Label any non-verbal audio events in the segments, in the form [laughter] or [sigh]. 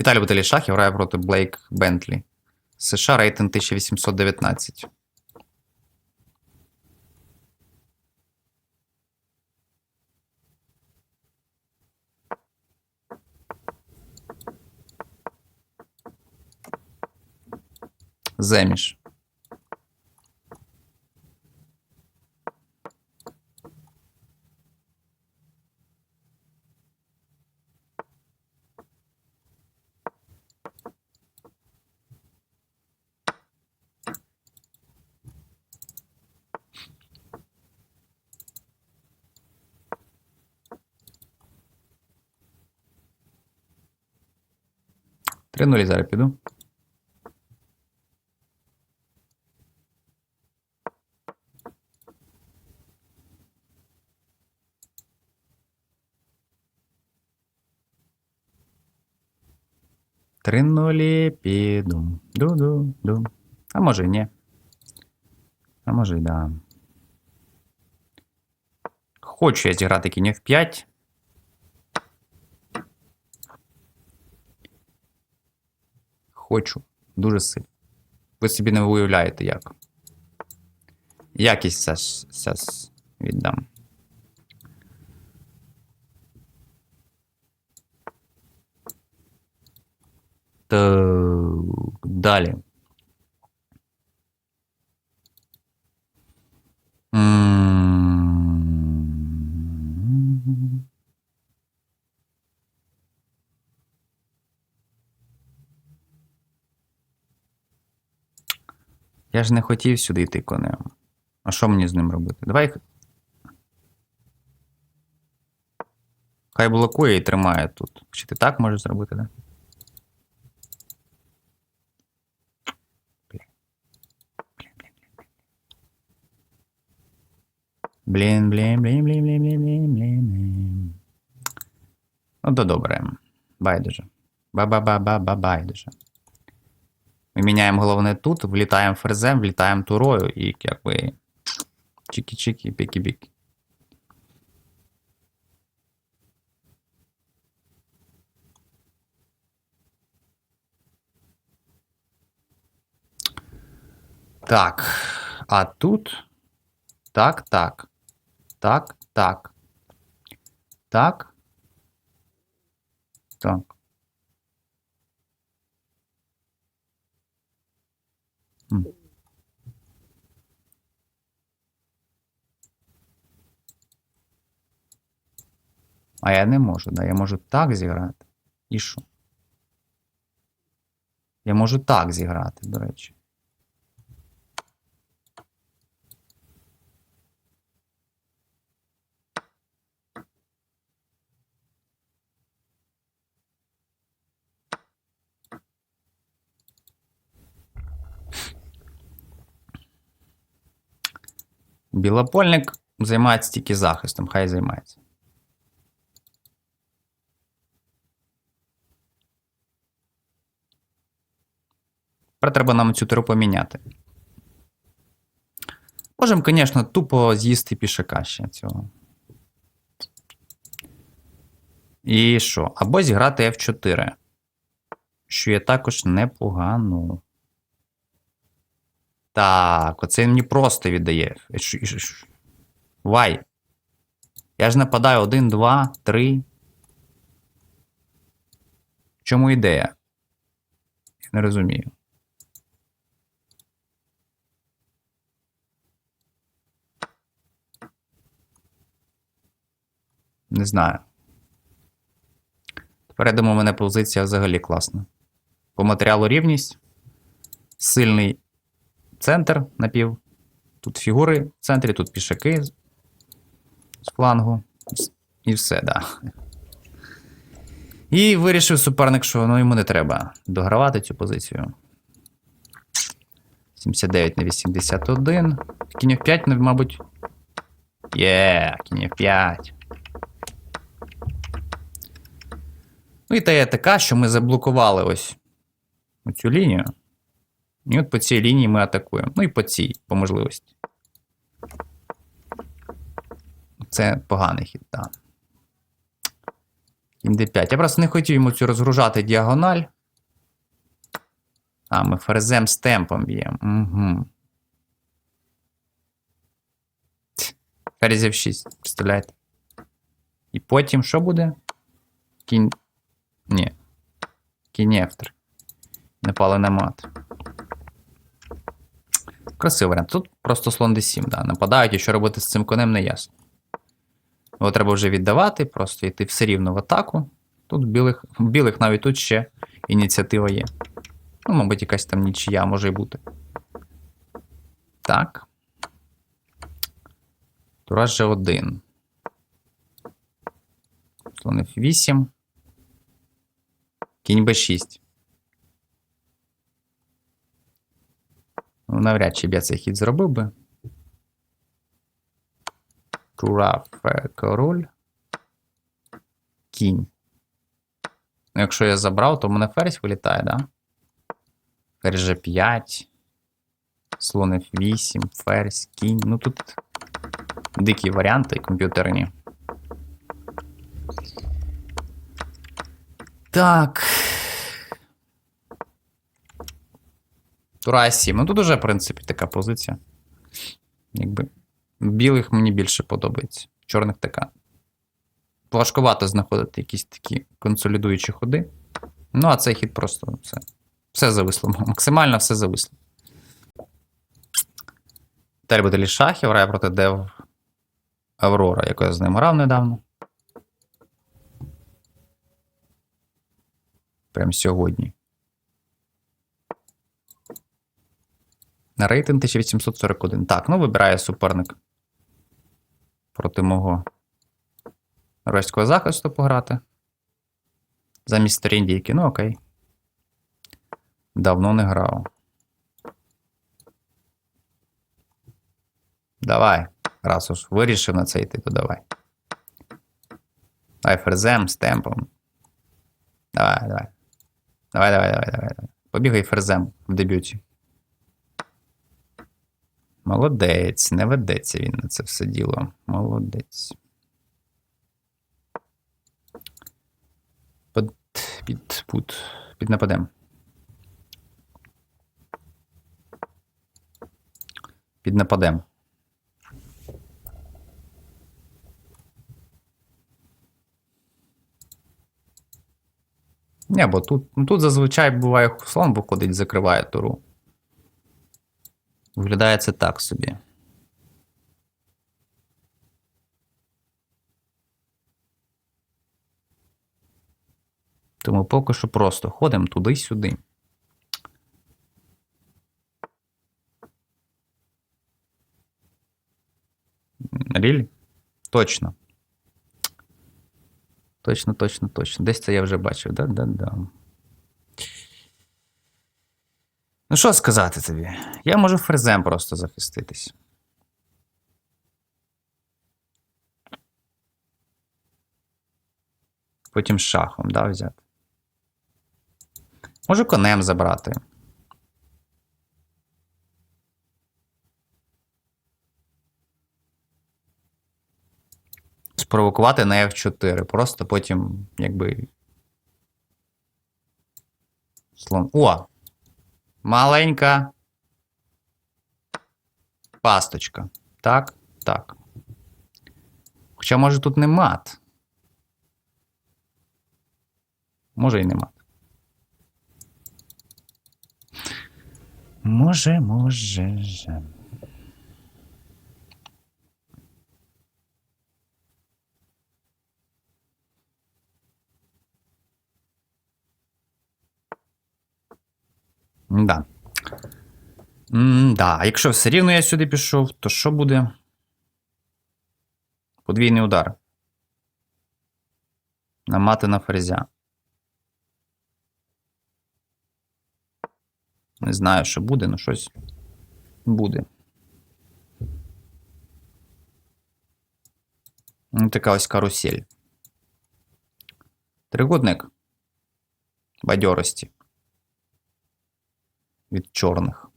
Віталій Баталішахів грає проти Блейк Бентлі. США рейтинг 1819. Земіш. Три нулі зараз піду. Три нулі піду. Ду-ду-ду. А може і ні. А може і да. Хочу я зіграти кінь F5. Хочу. Дуже сильно. Ви собі не уявляєте, як. Якість зараз, зараз віддам. Так, далі. Я ж не хотів сюди йти конем. А що мені з ним робити? Давай. Хай блокує і тримає тут. Чи ти так можеш зробити, да? Блін, блін, блін, блін, блін, блін, блін, блін. Ну, то добре. Байдуже. Ба-ба-ба-ба-ба-байдуже міняємо головне тут, влітаємо ферзем, влітаємо турою і якби. Чики-чики, піки-біки. Так. А тут. Так, так. Так, так. Так. Так. А я не можу, да? Я можу так зіграти. І що? Я можу так зіграти, до речі. Білопольник займається тільки захистом, хай займається. Тепер треба нам цю тиру поміняти. Можемо, звісно, тупо з'їсти пішака ще цього. І що? Або зіграти F4. Що є також непогано. Так, оце він мені просто віддає. Вай. Я ж нападаю 1, 2, 3. В чому ідея? Я не розумію. Не знаю. Тепер я думаю, у мене позиція взагалі класна. По матеріалу рівність. Сильний центр напів. Тут фігури в центрі, тут пішаки з флангу. І все, да. І вирішив суперник, що ну, йому не треба догравати цю позицію. 79 на 81. Кінь в 5, мабуть. Є, кінь в 5. Ну і та є така, що ми заблокували ось цю лінію. І от по цій лінії ми атакуємо. Ну і по цій, по можливості. Це поганий хід, так. Кінь d5. Я просто не хотів йому цю розгружати діагональ. А, ми ферзем з темпом б'ємо. Угу. Ферзь F6, представляєте? І потім що буде? Кінь. Ні. Кінь F3. Непалене мат. Красивий варіант. Тут просто слон d7, да. Нападають, і що робити з цим конем, не ясно. Його треба вже віддавати, просто йти все рівно в атаку. Тут білих, білих навіть тут ще ініціатива є. Ну, мабуть, якась там нічия може й бути. Так. Тура G1. Слон F8. Кінь B6. Навряд чи б я цей хід зробив би. Тура король. Кінь. Ну, якщо я забрав, то в мене ферзь вилітає, да? Ферзь G5. Слон F8, ферзь, кінь. Ну тут дикі варіанти комп'ютерні. Так. Тура 7. Ну тут уже, в принципі, така позиція. Якби. Білих мені більше подобається. Чорних така. Важкувато знаходити якісь такі консолідуючі ходи. Ну, а цей хід просто все. Все зависло. Максимально все зависло. Далі буде Лішахів, грає проти Дев Аврора, яку я з ним грав недавно. Прям сьогодні. Рейтинг 1841. Так, ну вибирає суперник проти мого ройського захисту пограти. Замість Тріндійки. Ну окей. Давно не грав. Давай. Раз уж вирішив на це йти, то давай. Давай ферзем з темпом. Давай. Давай, давай, давай, давай. давай. Побігай ферзем в дебюті. Молодець, не ведеться він на це все діло. Молодець. Під, під, під, під нападем. Під нападем. Ні, бо тут, ну, тут зазвичай буває слон виходить, закриває туру. Виглядає це так собі. Тому поки що просто ходимо туди-сюди. Рілі? Точно. Точно, точно, точно. Десь це я вже бачив. Да-да-да. Ну, що сказати тобі? Я можу фрезем просто захиститись. Потім шахом, да, взяти. Можу конем забрати. Спровокувати на F4. Просто потім, якби. Слон. О! Маленька. Пасточка. Так, так. Хоча, може, тут не мат. Може і не мат. Може, може. же. Да. М, Да, а якщо все рівно я сюди пішов, то що буде? Подвійний удар. На мати на ферзя. Не знаю, що буде, але щось буде. Ну, така ось карусель. Трикутник бадьорості від чорних.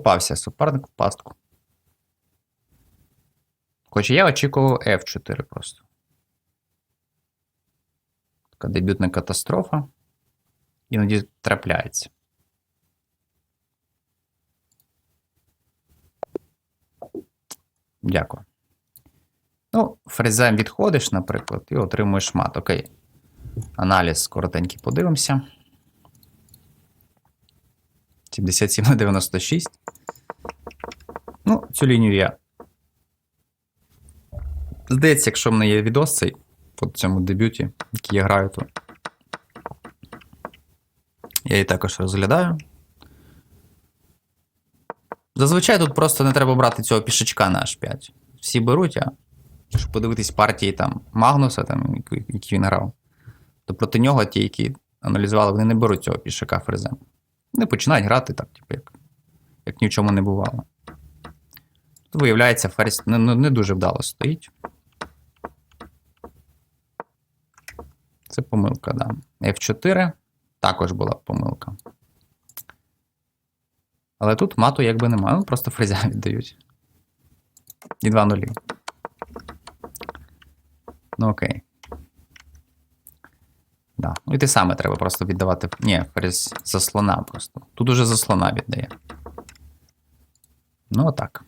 Попався суперник в пастку. Хоч я очікував F4 просто. Така дебютна катастрофа. Іноді трапляється. Дякую. Ну, фрезем відходиш, наприклад, і отримуєш мат. Окей. Аналіз коротенький подивимося. 77 на 96. Ну, цю лінію я. Здається, якщо в мене є відос цей по цьому дебюті, який я граю, то я її також розглядаю. Зазвичай тут просто не треба брати цього пішачка на H5. Всі беруть, а щоб подивитись партії там Магнуса, там, які- він грав, то проти нього ті, які аналізували, вони не беруть цього пішака фрезем. Вони починають грати так, типу, як, як ні в чому не бувало. Тут виявляється, ферзь не, не, не дуже вдало стоїть. Це помилка, да. F4 також була помилка. Але тут мату якби немає, ну просто фрезя [laughs] віддають. І два нулі. Ну окей. Да. Ну і те саме треба просто віддавати. Ні, через заслона просто. Тут уже за слона віддає. Ну отак.